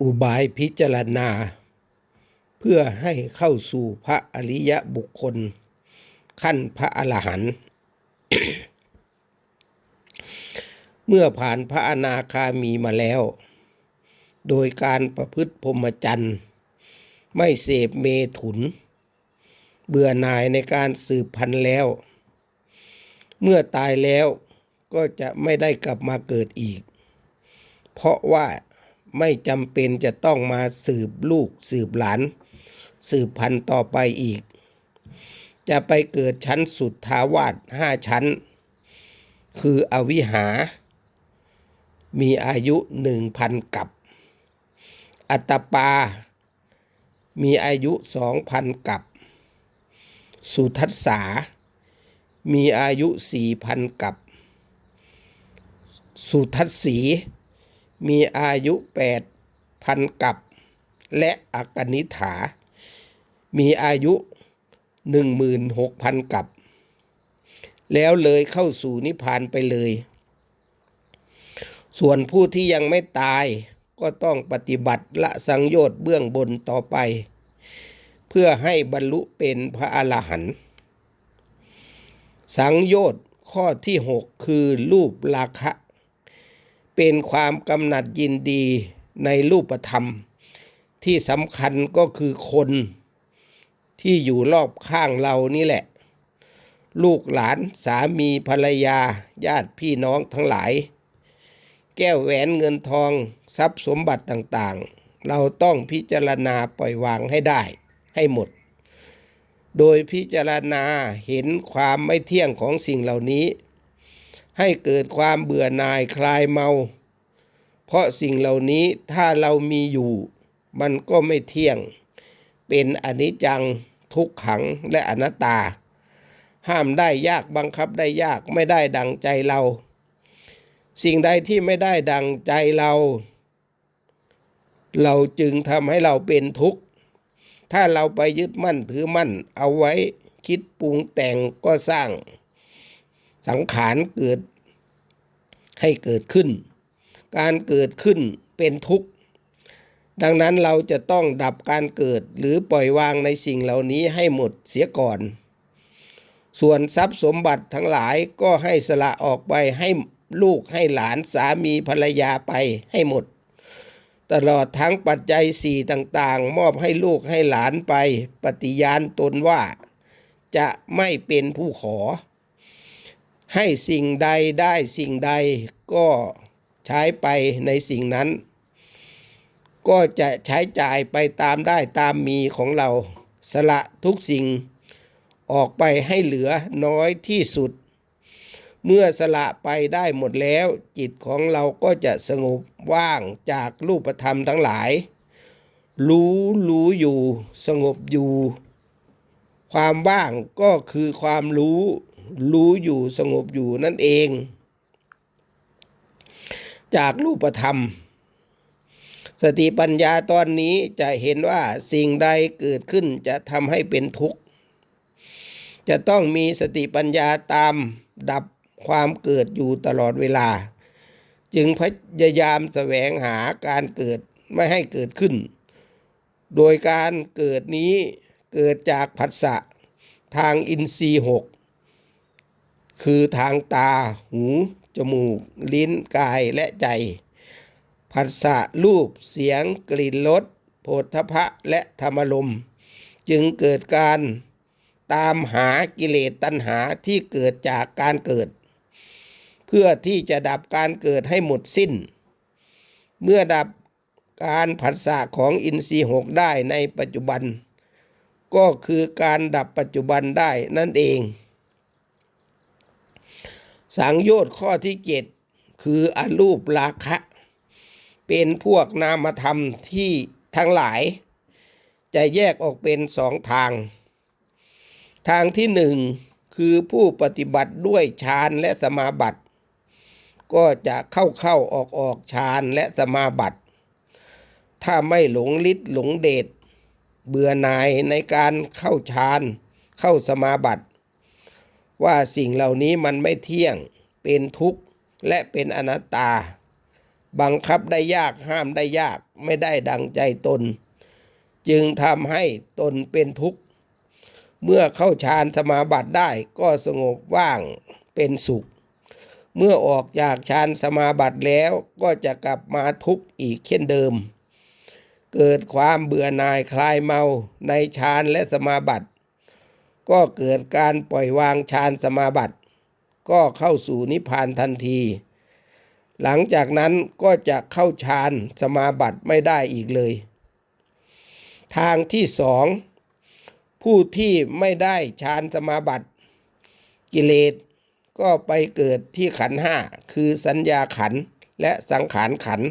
อุบายพิจารณา เพื่อให้เข้าสู่พระอริยบุคคล ขั้นพระอรหันต์เมื่อผ่านพระอนาคามีมาแล้ว โดยการประพฤติพรหมจรรย์ ไม่เสพเมถุน เบื่อหน่ายในการสืบพันธุ์แล้ว เมื่อตายแล้วก็จะไม่ได้กลับมาเกิดอีก เพราะว่า ไม่จำเป็นจะต้องมาสืบลูกสืบหลาน สืบพันธุ์ต่อไปอีก จะไปเกิดชั้นสุดทาวาสห้าชั้น คืออวิหา มีอายุหนึ่งพันกับ อัตปา มีอายุสองพันกับ สุทัสสา มีอายุสี่พันกับ สุทัศสี มีอายุแปดพันกับและอักนิฐา มีอายุหนึ่งหมื่นหกพันกับ แล้วเลยเข้าสู่นิพพานไปเลย ส่วนผู้ที่ยังไม่ตายก็ต้องปฏิบัติละสังโยชน์เบื้องบนต่อไป เพื่อให้บรรลุเป็นพระอรหันต์สังโยชน์ข้อที่หกคือรูปราคะ เป็นความกำหนัดยินดีในรูปธรรม ที่สำคัญก็คือคนที่อยู่รอบข้างเรานี่แหละ ลูกหลานสามีภรรยาญาติพี่น้องทั้งหลาย แก้วแหวนเงินทองทรัพย์สมบัติต่างๆ เราต้องพิจารณาปล่อยวางให้ได้ให้หมด โดยพิจารณาเห็นความไม่เที่ยงของสิ่งเหล่านี้ ให้เกิดความเบื่อหน่ายคลายเมา เพราะสิ่งเหล่านี้ถ้าเรามีอยู่ มันก็ไม่เที่ยง เป็นอนิจจังทุกขังและอนัตตา ห้ามได้ยากบังคับได้ยากไม่ได้ดังใจเรา สิ่งใดที่ไม่ได้ดังใจเรา เราจึงทำให้เราเป็นทุกข์ ถ้าเราไปยึดมั่นถือมั่นเอาไว้คิดปรุงแต่งก็สร้าง สังขารเกิดให้เกิดขึ้น การเกิดขึ้นเป็นทุกข์ ดังนั้นเราจะต้องดับการเกิดหรือปล่อยวางในสิ่งเหล่านี้ให้หมดเสียก่อน ส่วนทรัพย์สมบัติทั้งหลายก็ให้สละออกไปให้ลูกให้หลานสามีภรรยาไปให้หมด ตลอดทั้งปัจจัยสี่ต่างๆ มอบให้ลูกให้หลานไป ปฏิญาณตนว่า จะไม่เป็นผู้ขอ ให้สิ่งใดได้สิ่งใดก็ใช้ไปในสิ่งนั้น ก็จะใช้จ่ายไปตามได้ตามมีของเรา สละทุกสิ่งออกไปให้เหลือน้อยที่สุด เมื่อสละไปได้หมดแล้ว จิตของเราก็จะสงบว่างจากรูปธรรมทั้งหลาย รู้รู้อยู่ สงบอยู่ ความว่างก็คือความรู้ รู้อยู่สงบอยู่นั่นเอง จากรูปธรรม สติปัญญาตอนนี้จะเห็นว่าสิ่งใดเกิดขึ้นจะทำให้เป็นทุกข์ จะต้องมีสติปัญญาตามดับความเกิดอยู่ตลอดเวลา จึงพยายามแสวงหาการเกิดไม่ให้เกิดขึ้น โดยการเกิดนี้เกิดจากผัสสะทางอินทรีย์หก คือทางตา หู จมูก ลิ้น กาย และใจ ผัสสะรูป เสียง กลิ่น รสโผฏฐพะและธรรมลม จึงเกิดการตามหากิเลสตัณหาที่เกิดจากการเกิด เพื่อที่จะดับการเกิดให้หมดสิ้น เมื่อดับการผัสสะของอินทรีย์หกได้ในปัจจุบัน ก็คือการดับปัจจุบันได้นั่นเอง สังโยชน์ข้อที่เจ็ดคืออรูปราคะ เป็นพวกนามธรรมที่ทั้งหลาย จะแยกออกเป็นสองทาง ทางที่หนึ่งคือผู้ปฏิบัติด้วยฌานและสมาบัติก็จะเข้าเข้าออกออกฌานและสมาบัติ ถ้าไม่หลงฤทธิ์หลงเดชเบื่อหน่ายในการเข้าฌานเข้าสมาบัติ ว่าสิ่งเหล่านี้มันไม่เที่ยง เป็นทุกข์ และเป็นอนัตตา บังคับได้ยากห้ามได้ยากไม่ได้ดังใจตน จึงทำให้ตนเป็นทุกข์ เมื่อเข้าฌานสมาบัติได้ก็สงบว่างเป็นสุข เมื่อออกจากฌานสมาบัติแล้วก็จะกลับมาทุกข์อีกเช่นเดิม เกิดความเบื่อหน่ายคลายเมาในฌานและสมาบัติ ก็เกิดการปล่อยวางฌานสมาบัติ ก็เข้าสู่นิพพานทันที หลังจากนั้นก็จะเข้าฌานสมาบัติไม่ได้อีกเลย ทางที่สองผู้ที่ไม่ได้ฌานสมาบัติ กิเลสก็ไปเกิดที่ขันห้าคือสัญญาขันและสังขารขัน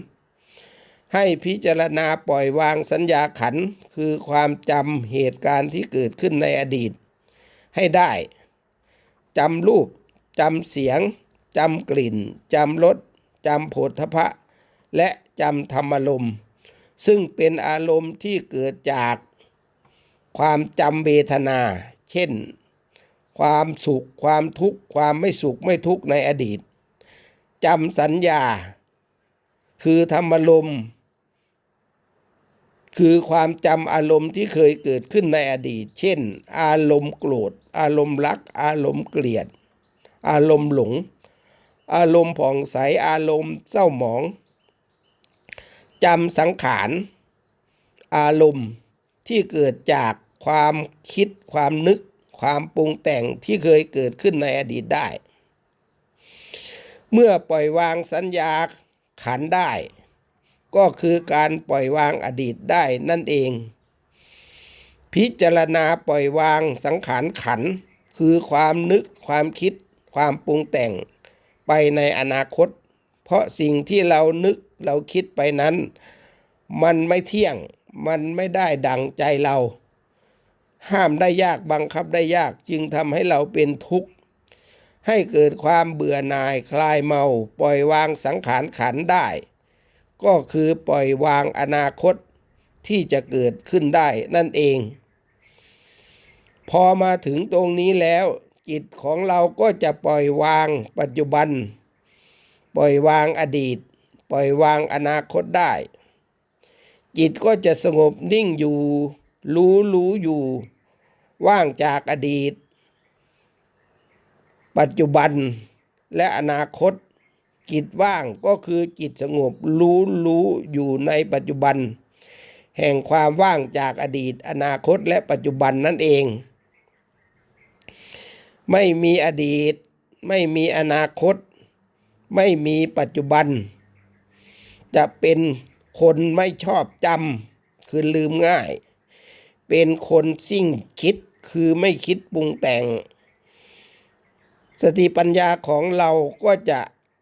ให้พิจารณาปล่อยวางสัญญาขันคือความจำเหตุการณ์ที่เกิดขึ้นในอดีต ให้ได้จำรูปจำเสียงจำกลิ่นจำรสจำโผฏฐพะ และจำธรรมอารมซึ่งเป็นอารมณ์ที่เกิดจากความจำเวทนา เช่น ความสุขความทุกข์ความไม่สุขไม่ทุกข์ในอดีตจำสัญญา คือธรรมอารม คือความจำอารมณ์ที่เคยเกิดขึ้นในอดีต เช่น อารมณ์โกรธ อารมณ์รัก อารมณ์เกลียด อารมณ์หลง อารมณ์ผ่องใส อารมณ์เศร้าหมองจำสังขาร อารมณ์ที่เกิดจากความคิดความนึก ความปรุงแต่งที่เคยเกิดขึ้นในอดีตได้ เมื่อปล่อยวางสัญญาขันได้ ก็คือการปล่อยวางอดีตได้นั่นเอง พิจารณาปล่อยวางสังขารขัน คือความนึกความคิด ความปรุงแต่ง ไปในอนาคต เพราะสิ่งที่เรานึกเราคิดไปนั้น มันไม่เที่ยงมันไม่ได้ดังใจเรา ห้ามได้ยากบังคับได้ยากจึงทำให้เราเป็นทุกข์ ให้เกิดความเบื่อหน่ายคลายเมา ปล่อยวางสังขารขันได้ ก็คือปล่อยวางอนาคตที่จะเกิดขึ้นได้นั่นเอง พอมาถึงตรงนี้แล้ว จิตของเราก็จะปล่อยวางปัจจุบัน ปล่อยวางอดีต ปล่อยวางอนาคตได้ จิตก็จะสงบนิ่งอยู่ รู้รู้อยู่ ว่างจากอดีต ปัจจุบันและอนาคต จิตว่างก็คือจิตสงบรู้รู้อยู่ในปัจจุบัน แห่งความว่างจากอดีต อนาคตและปัจจุบันนั่นเอง ไม่มีอดีต ไม่มีอนาคต ไม่มีปัจจุบัน จะเป็นคนไม่ชอบจำคือลืมง่าย เป็นคนสิ่งคิดคือไม่คิดปรุงแต่ง สติปัญญาของเราก็จะ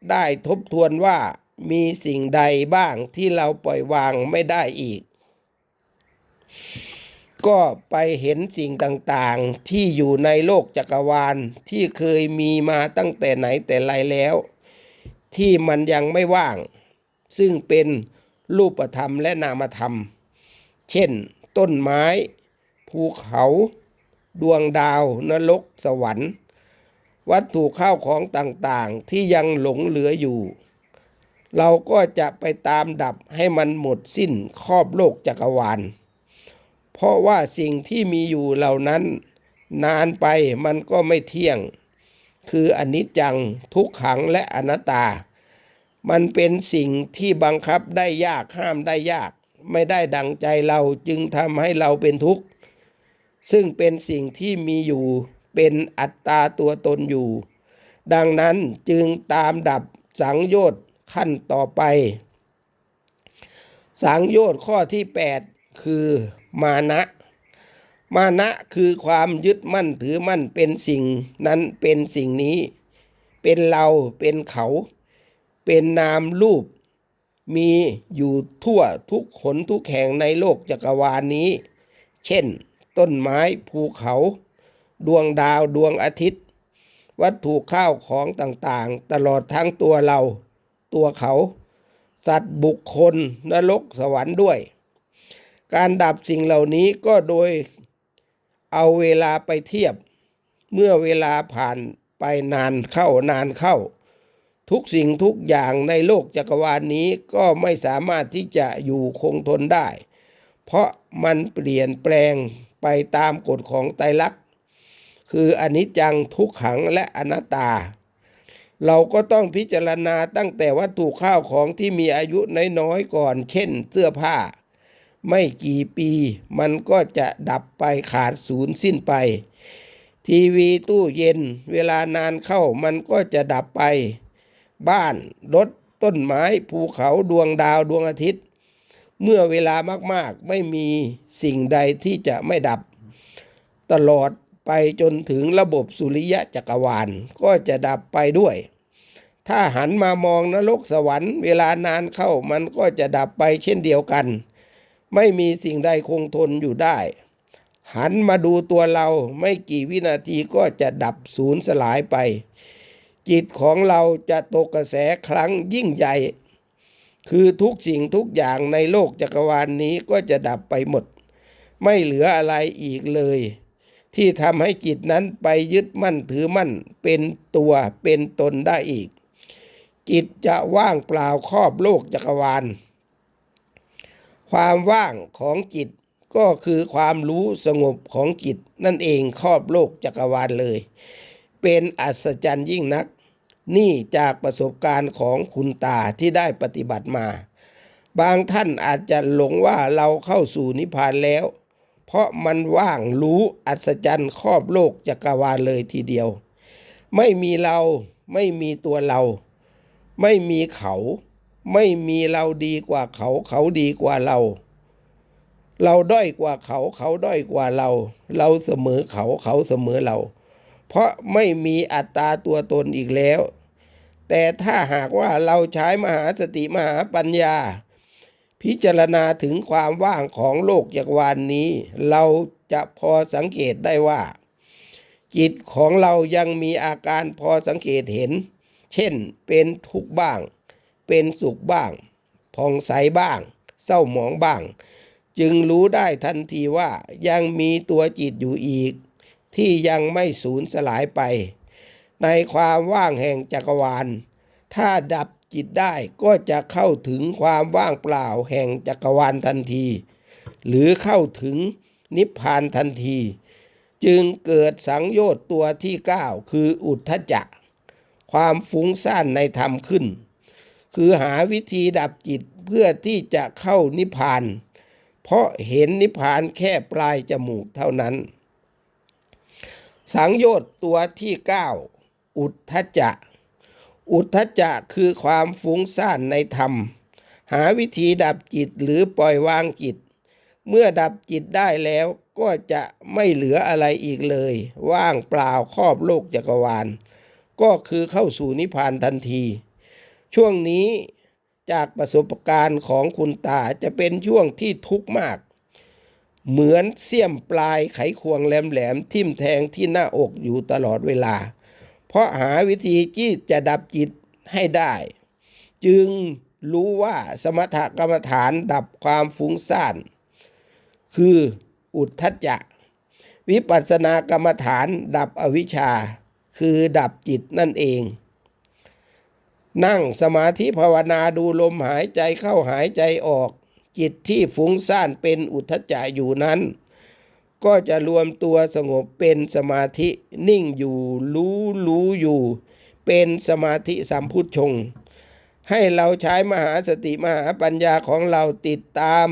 ได้ทบทวนว่ามีสิ่งใดบ้างที่เราปล่อยวางไม่ได้อีก ก็ไปเห็นสิ่งต่างๆ ที่อยู่ในโลกจักรวาลที่เคยมีมาตั้งแต่ไหนแต่ไรแล้ว ที่มันยังไม่ว่าง ซึ่งเป็นรูปธรรมและนามธรรม เช่น ต้นไม้ ภูเขา ดวงดาว นรก สวรรค์ วัตถุข้าวของต่างๆ ที่ยังหลงเหลืออยู่ เราก็จะไปตามดับให้มันหมดสิ้นครอบโลกจักรวาล เพราะว่าสิ่งที่มีอยู่เหล่านั้น นานไปมันก็ไม่เที่ยง คืออนิจจังทุกขังและอนัตตา มันเป็นสิ่งที่บังคับได้ยากห้ามได้ยาก ไม่ได้ดังใจเราจึงทำให้เราเป็นทุกข์ ซึ่งเป็นสิ่งที่มีอยู่ เป็นอัตตาตัวตนอยู่ ดังนั้นจึงตามดับสังโยชน์ขั้นต่อไป สังโยชน์ข้อที่ 8 คือมานะ มานะคือความยึดมั่นถือมั่นเป็นสิ่งนั้นเป็นสิ่งนี้ เป็นเราเป็นเขา เป็นนามรูป มีอยู่ทั่วทุกขนทุกแห่งในโลกจักรวาลนี้ เช่น ต้นไม้ภูเขา ดวงดาวดวงอาทิตย์ วัตถุข้าวของต่างๆ ตลอดทั้งตัวเรา ตัวเขา สัตว์บุคคลนรกสวรรค์ด้วย การดับสิ่งเหล่านี้ก็โดยเอาเวลาไปเทียบ เมื่อเวลาผ่านไปนานเข้านานเข้า ทุกสิ่งทุกอย่างในโลกจักรวาลนนี้ก็ไม่สามารถที่จะอยู่คงทนได้ เพราะมันเปลี่ยนแปลงไปตามกฎของไตรลักษณ์ คืออนิจจังทุกขังและอนัตตา เราก็ต้องพิจารณาตั้งแต่วัตถุข้าวของที่มีอายุน้อยๆก่อน เช่น เสื้อผ้า ไม่กี่ปีมันก็จะดับไปขาดศูนย์สิ้นไป ทีวีตู้เย็นเวลานานเข้ามันก็จะดับไป บ้านรถต้นไม้ภูเขาดวงดาวดวงอาทิตย์ เมื่อเวลามากๆไม่มีสิ่งใดที่จะไม่ดับ ตลอด ไปจนถึงระบบสุริยะจักรวาลก็จะดับไปด้วย ถ้าหันมามองนรกสวรรค์เวลานานเข้ามันก็จะดับไปเช่นเดียวกัน ไม่มีสิ่งใดคงทนอยู่ได้ หันมาดูตัวเราไม่กี่วินาทีก็จะดับสูญสลายไป จิตของเราจะตกกระแสครั้งยิ่งใหญ่ คือทุกสิ่งทุกอย่างในโลกจักรวาลนนี้ก็จะดับไปหมด ไม่เหลืออะไรอีกเลย ที่ทำให้จิตนั้นไปยึดมั่นถือมั่นเป็นตัวเป็นตนได้อีก จิตจะว่างเปล่าครอบโลกจักรวาล ความว่างของจิตก็คือความรู้สงบของจิตนั่นเองครอบโลกจักรวาลเลย เป็นอัศจรรย์ยิ่งนัก นี่จากประสบการณ์ของคุณตาที่ได้ปฏิบัติมา บางท่านอาจจะหลงว่าเราเข้าสู่นิพพานแล้ว เพราะมันว่างรู้อัศจรรย์ครอบโลกจักรวาลเลยทีเดียว ไม่มีเราไม่มีตัวเรา ไม่มีเขา ไม่มีเราดีกว่าเขา เขาดีกว่าเรา เราด้อยกว่าเขา เขาด้อยกว่าเรา เราเสมอเขาเขาเสมอเรา เพราะไม่มีอัตตาตัวตนอีกแล้ว แต่ถ้าหากว่าเราใช้มหาสติมหาปัญญา พิจารณาถึงความว่างของโลกจักรวาลนนี้ เราจะพอสังเกตได้ว่า จิตของเรายังมีอาการพอสังเกตเห็น เช่น เป็นทุกข์บ้าง เป็นสุขบ้างผ่องใสบ้าง เศร้าหมองบ้าง จึงรู้ได้ทันทีว่ายังมีตัวจิตอยู่อีก ที่ยังไม่สูญสลายไป ในความว่างแห่งจักรวาล ถ้าดับ จิตได้ก็จะเข้าถึงความว่างเปล่าแห่งจักรวาลทันที หรือเข้าถึงนิพพานทันที จึงเกิดสังโยชน์ตัวที่ 9 คืออุทธจักความฟุ้งซ่านในธรรมขึ้น คือหาวิธีดับจิตเพื่อที่จะเข้านิพพาน เพราะเห็นนิพพานแค่ปลายจมูกเท่านั้น สังโยชน์ตัวที่ 9 อุทธจัก อุทธจักคือความฟุ้งซ่านในธรรม หาวิธีดับจิตหรือปล่อยวางจิต เมื่อดับจิตได้แล้วก็จะไม่เหลืออะไรอีกเลย ว่างเปล่าครอบโลกจักรวาล ก็คือเข้าสู่นิพพานทันที ช่วงนี้จากประสบการณ์ของคุณตาจะเป็นช่วงที่ทุกข์มาก เหมือนเสี้ยมปลายไขควงแหลมๆทิ่มแทงที่หน้าอกอยู่ตลอดเวลา เพราะหาวิธีที่จะดับจิตให้ได้ จึงรู้ว่าสมถกรรมฐานดับความฟุ้งซ่าน คืออุทธจักวิปัสสนากรรมฐานดับอวิชชา คือดับจิตนั่นเอง นั่งสมาธิภาวนาดูลมหายใจเข้าหายใจออก จิตที่ฟุ้งซ่านเป็นอุทธจักอยู่นั้น ก็จะรวมตัวสงบเป็นสมาธินิ่งอยู่รู้รู้อยู่ เป็นสมาธิสัมพุทธชง ให้เราใช้มหาสติมหาปัญญาของเราติดตาม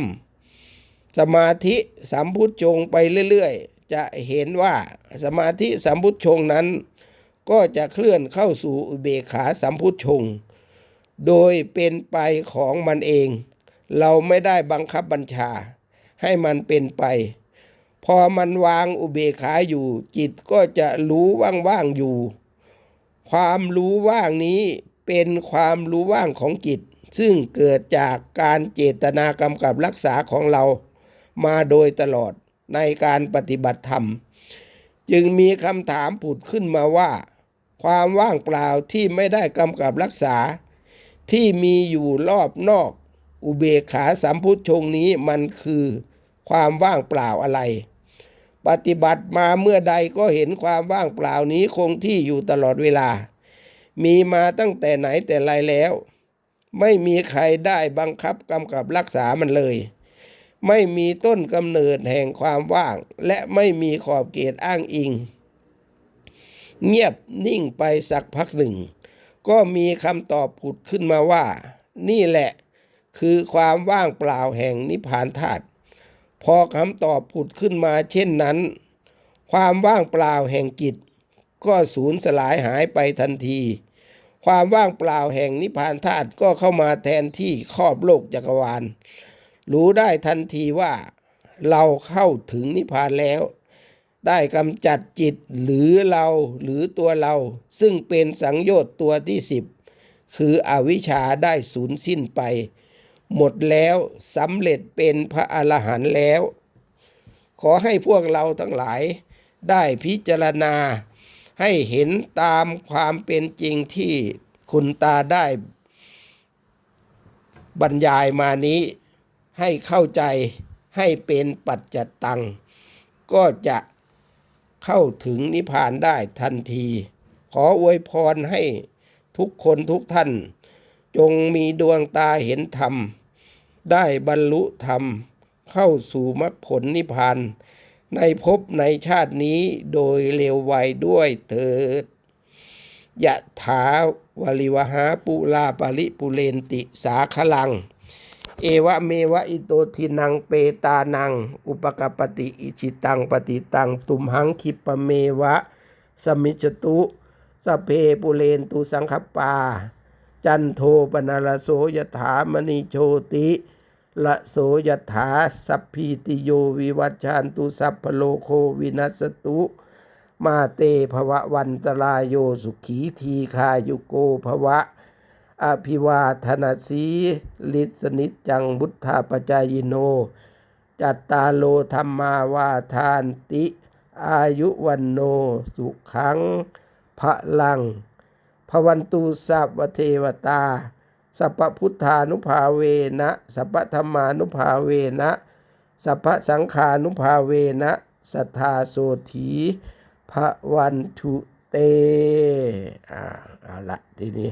สมาธิสัมพุทธชงไปเรื่อยๆ จะเห็นว่าสมาธิสัมพุทธชงนั้น ก็จะเคลื่อนเข้าสู่อุเบกขาสัมพุทธชง โดยเป็นไปของมันเอง เราไม่ได้บังคับบัญชาให้มันเป็นไป พอมันวางอุเบกขาอยู่ จิตก็จะรู้ว่างๆอยู่ ความรู้ว่างนี้เป็นความรู้ว่างของจิต ซึ่งเกิดจากการเจตนากำกับรักษาของเรา มาโดยตลอดในการปฏิบัติธรรม จึงมีคำถามผุดขึ้นมาว่า ความว่างเปล่าที่ไม่ได้กำกับรักษา ที่มีอยู่รอบนอก อุเบกขาสัมพุทธชงนี้มันคือความว่างเปล่าอะไร ปฏิบัติมาเมื่อใดก็เห็นความว่างเปล่านี้คงที่อยู่ตลอดเวลา มีมาตั้งแต่ไหนแต่ไรแล้ว ไม่มีใครได้บังคับกำกับรักษามันเลย ไม่มีต้นกำเนิดแห่งความว่าง และไม่มีขอบเขตอ้างอิง เงียบนิ่งไปสักพักหนึ่ง ก็มีคำตอบผุดขึ้นมาว่า นี่แหละ คือความว่างเปล่าแห่งนิพพานธาตุ พอคำตอบผุดขึ้นมาเช่นนั้น ความว่างเปล่าแห่งจิต ก็สูญสลายหายไปทันที ความว่างเปล่าแห่งนิพพานธาตุก็เข้ามาแทนที่ครอบโลกจักรวาล รู้ได้ทันทีว่า เราเข้าถึงนิพพานแล้ว ได้กำจัดจิตหรือเราหรือตัวเรา ซึ่งเป็นสังโยชน์ตัวที่สิบคืออวิชชาได้สูญสิ้นไป หมดแล้วสำเร็จเป็นพระอรหันต์แล้ว ขอให้พวกเราทั้งหลายได้พิจารณา ให้เห็นตามความเป็นจริงที่คุณตาได้ บรรยายมานี้ให้เข้าใจให้เป็นปัจจตัง ก็จะเข้าถึงนิพพานได้ทันที ขออวยพรให้ทุกคนทุกท่าน จงมีดวงตาเห็นธรรม ได้บรรลุธรรม เข้าสู่มรรคผลนิพพานในภพในชาตินี้โดยเร็วไวด้วยเถิดยะถาวลิวหาปุลาปริปุเรนติสาคลัง เอวะเมวะอิโตทินังเปตานัง อุปกปปติอิชิตังปฏิตัง ตุมหังคิปะเมวะ สมิจตุสเพปุเรนตุสังคปา จันโทปนารโสยถามณีโชติละโสยถาสัพพีติโยวิวัชชันตุสัพพโลโควินัสตุ มาเตภวะวันตรายโยสุขีทีคายุโกภวะ อภิวาทนาสีลิสนิจจังบุทธาปจายโน จัตตาโลธรรมาวาทานติ อายุวันโนสุขังพระลัง พวันตูสัพเทวตา สัพพุทธานุภาเวนะ สัพพธรรมานุภาเวนะ สัพพสังขานุภาเวนะ สัทธาโสถีพระวันทุเต อ่า เอาละทีนี้